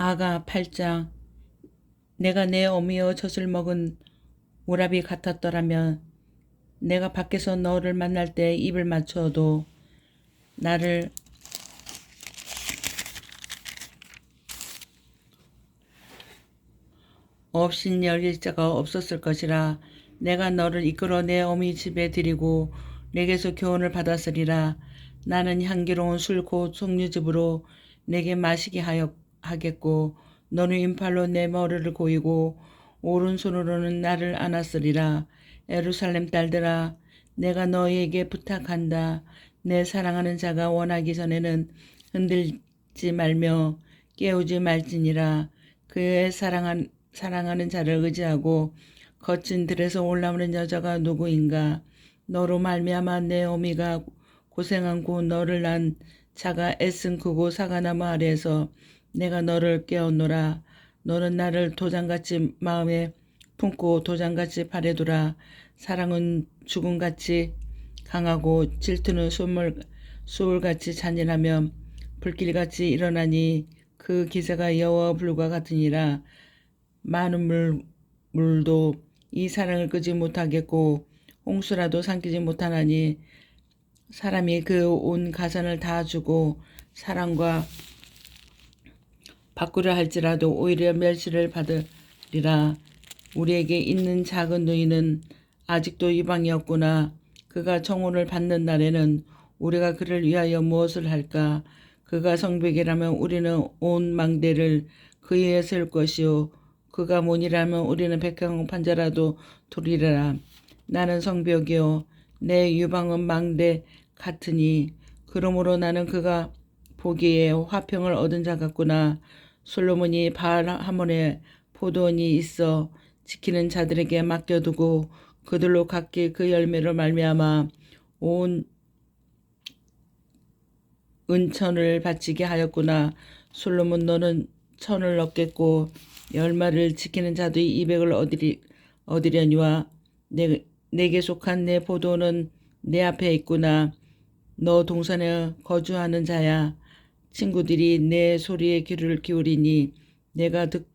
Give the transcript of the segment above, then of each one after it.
아가 8장 내가 내 어미의 젖을 먹은 오라비 같았더라면 내가 밖에서 너를 만날 때 입을 맞춰도 나를 없인 열릴 자가 없었을 것이라 내가 너를 이끌어 내 어미 집에 들이고 내게서 교훈을 받았으리라. 나는 향기로운 술곧 송유즙으로 내게 마시게 하여 하겠고 너는 임팔로 내 머리를 고이고 오른손으로는 나를 안았으리라. 에루살렘 딸들아 내가 너희에게 부탁한다. 내 사랑하는 자가 원하기 전에는 흔들지 말며 깨우지 말지니라. 그의 사랑한 사랑하는 자를 의지하고 거친 들에서 올라오는 여자가 누구인가? 너로 말미암아 내 어미가 고생하고 너를 난 자가 애쓴 크고 사과나무 아래에서 내가 너를 깨웠노라. 너는 나를 도장같이 마음에 품고 도장같이 발에 두라. 사랑은 죽음같이 강하고 질투는 소물 소울같이 잔인하며 불길같이 일어나니 그 기세가 여호와 불과 같으니라. 많은 물 물도 이 사랑을 끄지 못하겠고 홍수라도 삼키지 못하나니 사람이 그 온 가산을 다 주고 사랑과 바꾸려 할지라도 오히려 멸시를 받으리라. 우리에게 있는 작은 누이는 아직도 이방이었구나. 그가 청혼을 받는 날에는 우리가 그를 위하여 무엇을 할까? 그가 성벽이라면 우리는 온 망대를 그에 세울 것이요. 그가 문이라면 우리는 백향 판자라도 두리라. 나는 성벽이요. 내 유방은 망대 같으니 그러므로 나는 그가 보기에 화평을 얻은 자 같구나. 솔로몬이 바알 하몬에 포도원이 있어 지키는 자들에게 맡겨두고 그들로 각기 그 열매로 말미암아 온 은천을 바치게 하였구나. 솔로몬 너는 천을 얻겠고 열마를 지키는 자들이 이백을 얻으리, 얻으려니와 내, 내게 속한 내 포도는 내 앞에 있구나. 너 동산에 거주하는 자야. 친구들이 내 소리에 귀를 기울이니 내가 듣,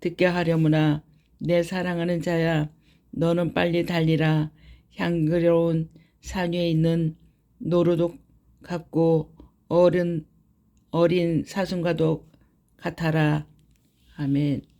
듣게 하려무나 내 사랑하는 자야 너는 빨리 달리라. 향기로운 산 위에 있는 노루도 같고 어른 어린 사슴과도 같아라. 아멘